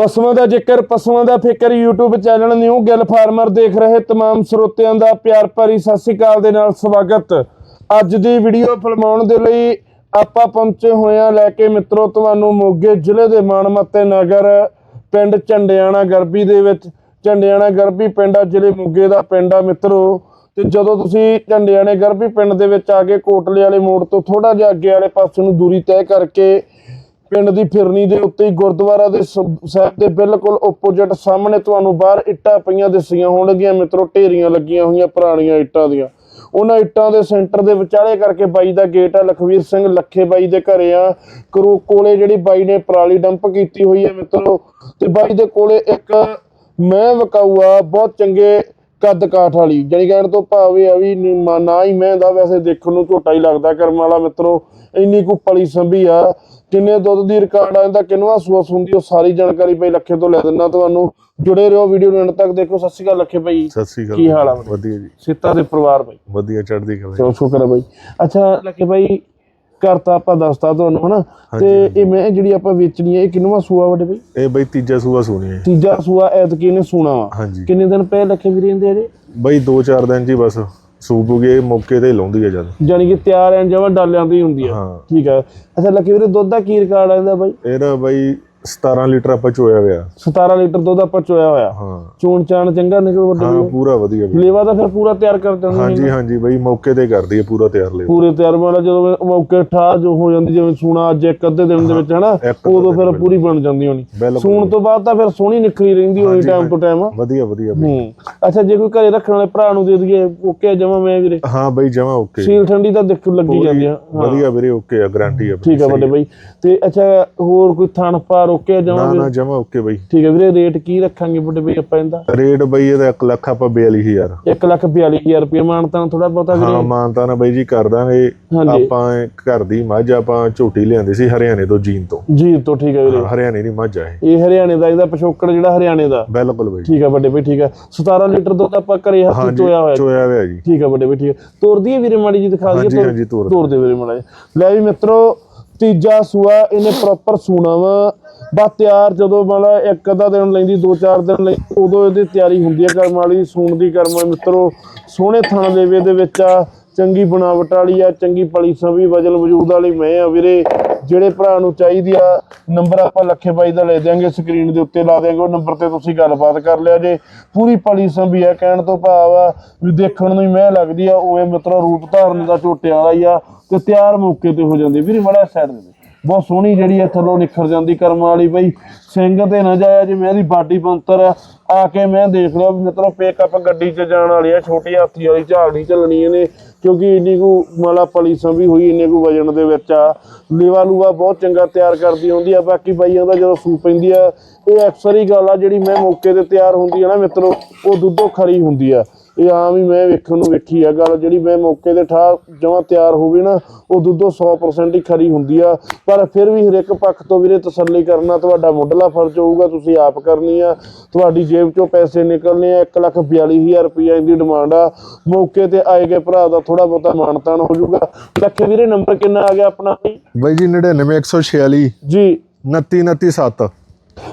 ਪਸ਼ੂਆਂ ਦਾ ਜ਼ਿਕਰ ਪਸ਼ੂਆਂ ਦਾ ਫਿਕਰ YouTube channel new Gill farmer ਦੇਖ ਰਹੇ तमाम ਸਰੋਤਿਆਂ ਦਾ ਪਿਆਰ ਭਰੀ ਸਤਿ ਸ੍ਰੀ ਅਕਾਲ ਦੇ ਨਾਲ ਸਵਾਗਤ ਅੱਜ ਦੀ ਵੀਡੀਓ ਫਿਲਮਾਉਣ ਦੇ ਲਈ ਆਪਾਂ ਪਹੁੰਚੇ ਹੋਏ ਹਾਂ ਲੈ ਕੇ ਮਿੱਤਰੋ ਤੁਹਾਨੂੰ ਮੋਗੇ ਜ਼ਿਲ੍ਹੇ ਦੇ ਮਾਨਮੱਤੇ ਨਗਰ ਪਿੰਡ ਝੰਡਿਆਣਾ ਗਰਬੀ ਦੇ ਵਿੱਚ ਝੰਡਿਆਣਾ ਗਰਬੀ ਪਿੰਡ ਆ ਜ਼ਿਲ੍ਹੇ ਮੋਗੇ ਦਾ ਪਿੰਡ ਆ ਮਿੱਤਰੋ ਤੇ ਜਦੋਂ ਤੁਸੀਂ ਝੰਡਿਆਣੇ ਗਰਬੀ ਪਿੰਡ ਦੇ ਵਿੱਚ ਆ ਕੇ ਕੋਟਲੇ ਵਾਲੇ ਮੋੜ ਤੋਂ ਥੋੜਾ ਜਿਹਾ ਅੱਗੇ ਵਾਲੇ ਪਾਸੇ ਨੂੰ ਦੂਰੀ ਤੈਅ ਕਰਕੇ ਪਿੰਡ ਦੀ ਫਿਰਨੀ ਦੇ ਉੱਤੇ ਹੀ ਗੁਰਦੁਆਰਾ ਦੇ ਸਾਹਿਬ ਦੇ ਬਿਲਕੁਲ ਆਪੋਜ਼ਿਟ ਸਾਹਮਣੇ ਤੁਹਾਨੂੰ ਬਾਹਰ ਇੱਟਾਂ ਪਈਆਂ ਦਿਸੀਆਂ ਹੋਣਗੀਆਂ, ਮਿੱਤਰੋ, ਢੇਰੀਆਂ ਲੱਗੀਆਂ ਹੋਈਆਂ ਪੁਰਾਣੀਆਂ ਇੱਟਾਂ ਦੀਆਂ। ਉਹਨਾਂ ਇੱਟਾਂ ਦੇ ਸੈਂਟਰ ਦੇ ਵਿਚਾਲੇ ਕਰਕੇ ਬਾਈ ਦਾ ਗੇਟ ਆ, ਲਖਵੀਰ ਸਿੰਘ ਲੱਖੇ ਬਾਈ ਦੇ ਘਰੇ ਆ। ਕਰੋ, ਕੋਲੇ ਜਿਹੜੀ ਬਾਈ ਨੇ ਪਰਾਲੀ ਡੰਪ ਕੀਤੀ ਹੋਈ ਹੈ, ਮਿੱਤਰੋ। ਤੇ ਬਾਈ ਦੇ ਕੋਲੇ ਇੱਕ ਮੈਂ ਵਕਾਊ ਆ ਬਹੁਤ ਚੰਗੇ ਕੱਦ ਕਾਠ ਵਾਲੀ ਜਾਣੀ ਕਹਿਣ ਤੋਂ ਭਾਵ ਇਹ ਆ ਵੀ ਨੀ- ਹੀ ਮੈਂ ਦਾ ਵੈਸੇ ਦੇਖਣ ਨੂੰ ਝੋਟਾ ਹੀ ਲੱਗਦਾ ਕਰਮ ਵਾਲਾ ਮਿੱਤਰੋ ਇੰਨੀ ਕੁ ਪਲੀ ਸੰਭੀ ਆ ਕਿੰਨੇ ਦੁੱਧ ਦੀ ਰਿਕਾਰਡ ਆ ਇਹਦਾ ਕਿੰਨਵਾ ਸੂਸ ਹੁੰਦੀ ਉਹ ਸਾਰੀ ਜਾਣਕਾਰੀ ਭਾਈ ਲੱਖੇ ਤੋਂ ਲੈ ਦਿੰਦਾ ਤੁਹਾਨੂੰ। ਜੁੜੇ ਰਹੋ ਵੀਡੀਓ ਨੂੰ ਅੰਤ ਤੱਕ ਦੇਖੋ ਸਤਿ ਸ਼੍ਰੀ ਅਕਾਲ ਲੱਖੇ ਭਾਈ। ਸਤਿ ਸ੍ਰੀ ਅਕਾਲ ਕੀ ਹਾਲ ਆ? ਵਧੀਆ ਜੀ। ਸਿੱਤਾ ਦੇ ਪਰਿਵਾਰ ਭਾਈ। ਵਧੀਆ ਚੜ੍ਹਦੀ ਕਲਾ ਸ਼ੁਕਰ ਹੈ ਭਾਈ। ਅੱਛਾ ਲੱਖੇ ਭਾਈ ਘਰ ਤਾਂ ਆਪਾਂ ਦੱਸਤਾ ਤੁਹਾਨੂੰ ਹਨਾ? ਤੇ ਇਹ ਮੈਂ ਜਿਹੜੀ ਆਪਾਂ ਵੇਚਣੀ ਹੈ ਇਹ ਕਿੰਨਵਾ ਸੂਆ ਵੱਡੇ ਭਾਈ ਇਹ ਬਈ ਤੀਜਾ ਸੂਆ ਸੁਣੀ ਹੈ। ਤੀਜਾ ਸੂਆ ਐਤਕੀ ਨੇ ਸੂਣਾ ਵਾ। ਕਿੰਨੇ ਦਿਨ ਪਏ ਲੱਖੇ ਵੀਰੇ ਇਹਦੇ ਅਜੇ ਬਈ 2-4 ਦਿਨ ਜੀ ਬਸ ਸੂਪ ਗਏ ਮੌਕੇ ਤੇ ਲਾਉਂਦੀ ਹੈ ਜਦ। ਜਾਨੀ ਕਿ ਤਿਆਰ ਐਂ ਜਮਾ ਡਾਲਿਆਂ ਦੀ ਹੁੰਦੀ ਆ ਠੀਕ ਆ ਅੱਛਾ ਲੱਕੀ ਵੀਰੇ ਦੁੱਧ ਦਾ ਕੀ ਰਿਕਾਰਡ ਆ ਇਹਦਾ ਬਾਈ? ਇਹਦਾ ਬਈ 17 ਲੀਟਰ ਆਪਾਂ ਚੋਇਆ ਹੋਇਆ। 17 ਲੀਟਰ ਦੁੱਧ ਆਪਾਂ ਚੋਇਆ ਹੋਇਆ। ਹਾਂ। ਚੋਣ ਚਾਣ ਚੰਗਾ ਨਿਕਲ ਵੱਡੇ ਹਾਂ ਪੂਰਾ ਵਧੀਆ ਬਈ। ਲੇਵਾ ਤਾਂ ਫਿਰ ਪੂਰਾ ਤਿਆਰ ਕਰ ਦਿੰਦੇ ਹਾਂਜੀ ਹਾਂਜੀ ਬਈ ਮੌਕੇ ਤੇ ਕਰਦੀ ਹੈ ਪੂਰਾ ਤਿਆਰ ਲੈ ਪੂਰੇ ਤਿਆਰ ਵਾਲਾ ਜਦੋਂ ਮੌਕੇ ਠਾ ਜੋ ਹੋ ਜਾਂਦੀ ਜਿਵੇਂ ਸੂਣਾ ਅੱਜ ਇੱਕ ਅੱਧੇ ਦਿਨ ਦੇ ਵਿੱਚ ਹਨਾ ਉਦੋਂ ਫਿਰ ਪੂਰੀ ਬਣ ਜਾਂਦੀ ਹੋਣੀ। ਸੂਣ ਤੋਂ ਬਾਅਦ ਤਾਂ ਫਿਰ ਸੋਹਣੀ ਨਿਕਲੀ ਰਹਿੰਦੀ ਹੋਣੀ ਟਾਈਮ ਤੋਂ ਟਾਈਮ ਵਧੀਆ ਵਧੀਆ ਬਈ। ਹੂੰ। ਅੱਛਾ ਜੇ ਕੋਈ ਘਰੇ ਰੱਖਣ ਵਾਲੇ ਭਰਾ ਨੂੰ ਦੇ ਦਈਏ ਓਕੇ ਜਮਾ ਮੈਂ ਵੀਰੇ। ਹਾਂ ਬਈ ਜਮਾ ਓਕੇ। ਸੀਲ ਠੰਡੀ ਤਾਂ ਦੇਖ ਲੱਗੀ ਜਾਂਦੀ ਆ। ਵਧੀਆ ਵੀਰੇ ਓਕੇ ਆ ਗਾਰੰਟੀ ਆ। ਠੀਕ ਆ ਵੱਡੇ ਬਾਈ। ਤੇ ਅੱਛਾ ਹੋਰ ਕੋਈ ਥਣ ਪਾਰ ਓਕੇ ਨਾ ਨਾ ਜਮਾ ਓਕੇ ਬਈ। ਠੀਕ ਹੈ ਵੀਰੇ ਰੇਟ ਕੀ ਰੱਖਾਂਗੇ ਵੱਡੇ ਬਈ ਆਪਾਂ ਇਹਦਾ? ਰੇਟ ਬਈ ਇਹਦਾ 1 ਲੱਖ ਆਪਾਂ 42000 1 ਲੱਖ 42000 ਰੁਪਏ ਮਾਨਤਾਂ ਥੋੜਾ ਬਹੁਤਾ ਵੀਰੇ। ਹਾਂ ਮਾਨਤਾ ਨਾ ਬਈ ਜੀ ਕਰ ਦਾਂਗੇ। ਹਾਂਜੀ। ਆਪਾਂ ਇਹ ਘਰ ਦੀ ਮੱਝ ਆਪਾਂ ਝੋਟੀ ਲਿਆਂਦੀ ਸੀ ਹਰਿਆਣੇ ਤੋਂ ਜੀਨ ਤੋਂ। ਜੀ ਤੋਂ ਠੀਕ ਹੈ ਵੀਰੇ। ਹਰਿਆਣੇ ਦੀ ਮੱਝ ਆ ਇਹ। ਇਹ ਹਰਿਆਣੇ ਦਾ ਇਹਦਾ ਪਿਛੋਕੜ ਜਿਹੜਾ ਹਰਿਆਣੇ ਦਾ। ਬਿਲਕੁਲ ਬਈ ਠੀਕ ਹੈ ਵੱਡੇ ਬਈ ਠੀਕ ਹੈ। 17 ਲੀਟਰ ਦੁੱਧ ਆਪਾਂ ਘਰੇ ਹੱਥ ਹਾਂਜੀ ਚੋਇਆ ਹੋਇਆ ਚੋਇਆ ਹੋਇਆ ਜੀ। ਠੀਕ ਹੈ ਵੱਡੇ ਬਈ ਠੀਕ ਹੈ। ਤੋਰਦੀ ਹੈ ਵੀਰੇ ਮਾੜੀ ਜੀ ਦਿਖਾ ਦਈਏ ਹਾਂਜੀ ਹਾਂਜੀ ਤੋਰ ਤੋਰ ਦੇ ਵੀਰੇ ਮਾੜਾ ਜਿਹਾ। ਲੈ ਵੀ ਮਿੱਤਰੋ ਤੀਜਾ ਸੂਆ ਇਹਨੇ ਪ੍ਰੋਪਰ ਸੂਣਾ ਵਾ। ਬਸ ਤਿਆਰ ਜਦੋਂ ਮਤਲਬ ਇੱਕ ਅੱਧਾ ਦਿਨ ਲੈਂਦੀ, ਦੋ ਚਾਰ ਦਿਨ ਲਈ, ਉਦੋਂ ਇਹਦੀ ਤਿਆਰੀ ਹੁੰਦੀ ਹੈ ਕਰਮ ਵਾਲੀ, ਸੂਣ ਦੀ ਕਰਮ ਵਾਲੀ। ਮਿੱਤਰੋ, ਸੋਹਣੇ ਥਣ ਦੇਵੇ ਦੇ ਵਿੱਚ ਆ, ਚੰਗੀ ਬਣਾਵਟ ਵਾਲੀ ਆ, ਚੰਗੀ ਪਲੀ ਸਭੀ ਵਜਨ ਵਜੂਦ ਵਾਲੀ ਮੈਂ ਆ ਵੀਰੇ। ਜਿਹੜੇ ਭਰਾ ਨੂੰ ਚਾਹੀਦੀ ਆ, ਨੰਬਰ ਆਪਾਂ ਲੱਖੇ ਬਾਈ ਦਾ ਲੈ ਦਿਆਂਗੇ, ਸਕਰੀਨ ਦੇ ਉੱਤੇ ਲਾ ਦਿਆਂਗੇ, ਉਹ ਨੰਬਰ ਤੇ ਤੁਸੀਂ ਗੱਲਬਾਤ ਕਰ ਲਿਆ ਜੇ। ਪੂਰੀ ਪਲੀ ਸੰਭੀ ਆ, ਕਹਿਣ ਤੋਂ ਭਾਵ ਆ ਵੀ ਦੇਖਣ ਨੂੰ ਹੀ ਮੈਂ ਲੱਗਦੀ ਆ, ਉਹ ਇਹ ਮਿੱਤਰੋ ਰੂਪ ਧਾਰਨ ਦਾ ਝੋਟਿਆਂ ਵਾਲਾ ਹੀ ਆ, ਤੇ ਤਿਆਰ ਮੌਕੇ ਤੇ ਹੋ ਜਾਂਦੀ ਵੀਰੇ ਬੜਾ ਸਾਈਡ ਦੇ ਬਹੁਤ ਸੋਹਣੀ ਜਿਹੜੀ ਹੈ ਥੱਲੋਂ ਨਿਖਰ ਜਾਂਦੀ ਕਰਮ ਵਾਲੀ ਬਈ। ਸਿੰਘ ਤੇ ਨਾ ਜਾਇਆ ਜਿਵੇਂ ਇਹਦੀ ਬਾਡੀ ਬੰਤਰ ਆ। ਆ ਕੇ ਮੈਂ ਦੇਖ ਲਿਆ ਵੀ ਮਿੱਤਰੋ ਪਿਕਅਪ ਗੱਡੀ 'ਚ ਜਾਣ ਵਾਲੀ ਆ, ਛੋਟੀ ਹਾਥੀ ਵਾਲੀ, ਝਾੜ ਨਹੀਂ ਚੱਲਣੀ ਇਹਨੇ। ਕਿਉਂਕਿ ਇੰਨੀ ਕੁ ਮਾਲਾ ਪਲੀਸਾਂ ਵੀ ਹੋਈ, ਇੰਨੇ ਕੁ ਵਜਨ ਦੇ ਵਿੱਚ ਆ। ਲੇਵਾ ਲੂਆ ਬਹੁਤ ਚੰਗਾ ਤਿਆਰ ਕਰਦੀ ਹੁੰਦੀ ਆ। ਬਾਕੀ ਬਾਈਆਂ ਦਾ ਜਦੋਂ ਸੂ ਪੈਂਦੀ ਆ, ਇਹ ਅਕਸਰ ਹੀ ਗੱਲ ਆ ਜਿਹੜੀ ਮੈਂ ਮੌਕੇ ਤੇ ਤਿਆਰ ਹੁੰਦੀ ਆ ਨਾ ਮਿੱਤਰੋ, ਉਹ ਦੁੱਧੋਂ ਖਰੀ ਹੁੰਦੀ ਆ। ਇਹ ਆਮ ਹੀ ਮੈਂ ਵੇਖਣ ਨੂੰ ਵੇਖੀ ਆ ਗੱਲ ਜਿਹੜੀ ਮੈਂ ਮੌਕੇ ਤੇ ਠਾ ਜਮਾਂ ਤਿਆਰ ਹੋਵੇ ਨਾ ਉਹ ਦੁੱਧੋਂ 100% ਹੀ ਖਰੀ ਹੁੰਦੀ ਆ। ਪਰ ਫਿਰ ਵੀ ਹਰ ਇੱਕ ਪੱਖ ਤੋਂ ਵੀਰੇ ਤਸੱਲੀ ਕਰਨਾ ਤੁਹਾਡਾ ਮੁੱਢਲਾ ਫਰਜ਼ ਹੋਊਗਾ ਤੁਸੀਂ ਆਪ ਕਰਨੀ ਆ। ਤੁਹਾਡੀ ਜੇਬ ਚੋਂ ਪੈਸੇ ਨਿਕਲਨੇ ਆ 142000 ਰੁਪਏ ਦੀ ਡਿਮਾਂਡ ਆ। ਮੌਕੇ ਤੇ ਆਏ ਗਏ ਭਰਾ ਦਾ ਥੋੜਾ ਬਹੁਤਾ ਮਾਨਤਾਨ ਹੋ ਜਾਊਗਾ। ਲੱਖੇ ਵੀਰੇ ਨੰਬਰ ਕਿੰਨਾ ਆ ਗਿਆ ਆਪਣਾ? ਬਾਈ ਜੀ 99146 ਜੀ। 29997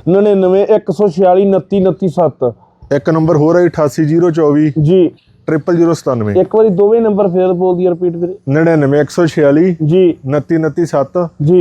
99 146 29 97 ਇੱਕ ਨੰਬਰ ਹੋਰ ਹੈ 88024 ਜੀ। 0097 ਇੱਕ ਵਾਰੀ ਦੋਵੇਂ ਨੰਬਰ ਫੇਰ ਬੋਲ ਦੀ ਰਿਪੀਟ ਵੀਰੇ 99146 ਜੀ। 29997 ਜੀ।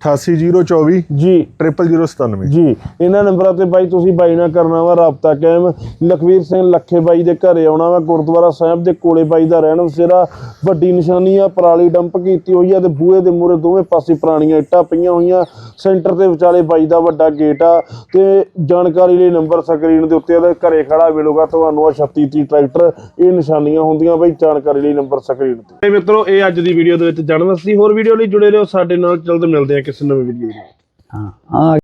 88024 ਜੀ। 0097 ਜੀ। ਇਹਨਾਂ ਨੰਬਰਾਂ ਤੇ ਬਾਈ ਤੁਸੀਂ ਬਾਈ ਨਾਲ ਕਰਨਾ ਵਾ ਰਾਬਤਾ ਕਾਇਮ। ਲਖਵੀਰ ਸਿੰਘ ਲੱਖੇ ਬਾਈ ਦੇ ਘਰੇ ਆਉਣਾ ਵਾ ਗੁਰਦੁਆਰਾ ਸਾਹਿਬ ਦੇ ਕੋਲੇ ਬਾਈ ਦਾ ਰਹਿਣ ਵਸੇਰਾ। ਵੱਡੀ ਨਿਸ਼ਾਨੀ ਆ ਪਰਾਲੀ ਡੰਪ ਕੀਤੀ ਹੋਈ ਆ ਤੇ ਬੂਹੇ ਦੇ ਮੂਹਰੇ ਦੋਵੇਂ ਪਾਸੇ ਪੁਰਾਣੀਆਂ ਇੱਟਾਂ ਪਈਆਂ ਹੋਈਆਂ। ਸੈਂਟਰ ਦੇ ਵਿਚਾਲੇ ਬਾਈ ਦਾ ਵੱਡਾ ਗੇਟ ਆ ਤੇ ਜਾਣਕਾਰੀ ਲਈ ਨੰਬਰ ਸਕਰੀਨ ਦੇ ਉੱਤੇ ਇਹਦੇ ਘਰੇ ਖੜਾ ਮਿਲੂਗਾ। ਤੁਹਾਨੂੰ ਆ 3630 ਟਰੈਕਟਰ ਇਹ ਨਿਸ਼ਾਨੀਆਂ ਹੁੰਦੀਆਂ ਬਾਈ ਜਾਣਕਾਰੀ ਲਈ ਨੰਬਰ ਸਕਰੀਨ ਤੇ। ਮਿੱਤਰੋ ਇਹ ਅੱਜ ਦੀ ਵੀਡੀਓ ਦੇ ਵਿੱਚ ਜਾਣਵਾ ਸੀ ਹੋਰ ਵੀਡੀਓ ਲਈ ਜੁੜੇ ਰਹੋ ਸਾਡੇ ਨਾਲ ਜਲਦ ਮਿਲਦੇ ਆ ਕਿਸੇ ਨਵੀਂ ਵੀਡੀਓ ਨਾਲ ਹਾਂ ਹਾਂ